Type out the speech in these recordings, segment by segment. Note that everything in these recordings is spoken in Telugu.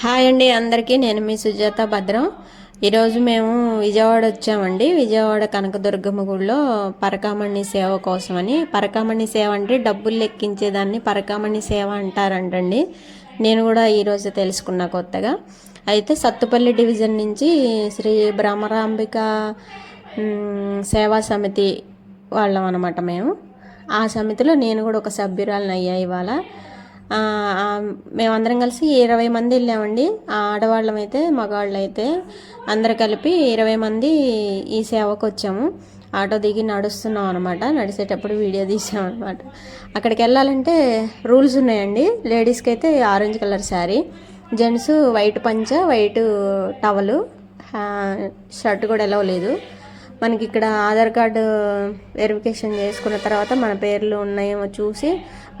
హాయ్ అండి అందరికీ నేను మీ సుజాత భద్రం. ఈరోజు మేము విజయవాడ వచ్చామండి. విజయవాడ కనకదుర్గమ్మ గుడిలో పరకామణి సేవ కోసమని. పరకామణి సేవ అంటే డబ్బులు లెక్కించేదాన్ని పరకామణి సేవ అంటారంటండి. నేను కూడా ఈరోజు తెలుసుకున్నా కొత్తగా. అయితే సత్తుపల్లి డివిజన్ నుంచి శ్రీ భ్రమరాంబిక సేవా సమితి వాళ్ళం అనమాట మేము. ఆ సమితిలో నేను కూడా ఒక సభ్యురాలను అయ్యా ఇవాళ. మేమందరం కలిసి ఇరవై మంది వెళ్ళామండి. ఆడవాళ్ళమైతే ఆడవాళ్ళం అయితే మగవాళ్ళు అయితే అందరు కలిపి ఇరవై మంది ఈ సేవకు వచ్చాము. ఆటో దిగి నడుస్తున్నాం అనమాట నడిచేటప్పుడు వీడియో తీసాం అనమాట అక్కడికి వెళ్ళాలంటే రూల్స్ ఉన్నాయండి. లేడీస్కి అయితే orange colour sari gents white పంచ వైట్ టవలు షర్ట్ కూడా ఎలా లేదు. మనకి ఇక్కడ ఆధార్ కార్డు వెరిఫికేషన్ చేసుకున్న తర్వాత మన పేర్లు ఉన్నాయేమో చూసి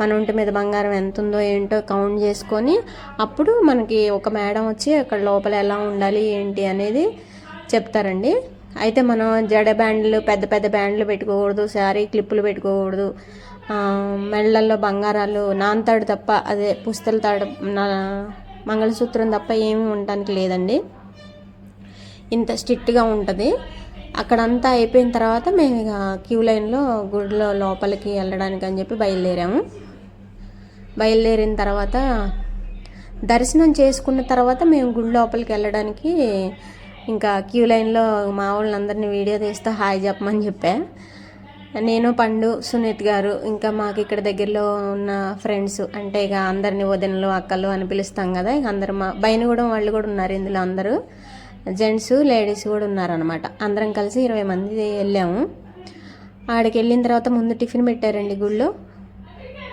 మన ఒంటి మీద బంగారం ఎంత ఉందో ఏంటో కౌంట్ చేసుకొని అప్పుడు మనకి ఒక మేడం వచ్చి అక్కడ లోపల ఎలా ఉండాలి ఏంటి అనేది చెప్తారండి. అయితే మనం జడ బ్యాండ్లు పెద్ద పెద్ద బ్యాండ్లు పెట్టుకోకూడదు శారీ క్లిప్పులు పెట్టుకోకూడదు. మెళ్ళల్లో బంగారాలు నాన్తాడు తప్ప అదే పుస్తల తాడు నా మంగళసూత్రం తప్ప ఏమీ ఉండటానికి లేదండి. ఇంత స్ట్రిక్ట్గా ఉంటుంది. అక్కడంతా అయిపోయిన తర్వాత మేము ఇక క్యూ లైన్లో గుడిలో లోపలికి వెళ్ళడానికి అని చెప్పి బయలుదేరాము. బయలుదేరిన తర్వాత దర్శనం చేసుకున్న తర్వాత మేము గుడి లోపలికి వెళ్ళడానికి ఇంకా క్యూ లైన్లో మా వాళ్ళందరినీ వీడియో తీస్తూ హాయ్ చెప్పమని చెప్పా. నేను పండు సునీత్ గారు ఇంకా మాకు ఇక్కడ దగ్గరలో ఉన్న ఫ్రెండ్స్ అంటే ఇక అందరిని వదినలు అక్కలు అని పిలుస్తాం కదా ఇక అందరు మా బయనగూడెం వాళ్ళు కూడా ఉన్నారు ఇందులో అందరూ. జెంట్స్ లేడీస్ కూడా ఉన్నారనమాట అందరం కలిసి ఇరవై మంది వెళ్ళాము. ఆడికి వెళ్ళిన తర్వాత ముందు టిఫిన్ పెట్టారండి గుళ్ళో.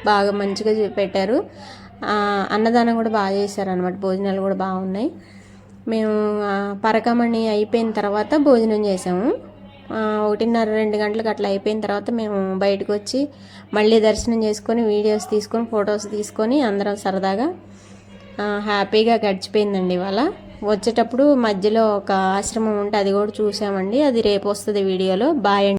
బాగా మంచిగా చూ- పెట్టారు. అన్నదానం కూడా బాగా చేశారనమాట భోజనాలు కూడా బాగున్నాయి. మేము పరకమణి అయిపోయిన తర్వాత భోజనం చేసాము ఒకటిన్నర రెండు గంటలకు అట్లా అయిపోయిన తర్వాత మేము బయటకు వచ్చి మళ్ళీ దర్శనం చేసుకొని వీడియోస్ తీసుకొని ఫొటోస్ తీసుకొని అందరం సరదాగా హ్యాపీగా గడిచిపోయిందండి ఇవాళ. వచ్చేటప్పుడు మధ్యలో ఒక ఆశ్రమం ఉంటే అది కూడా చూసామండి. అది రేపు వస్తుంది వీడియోలో. బాయ్ అండి.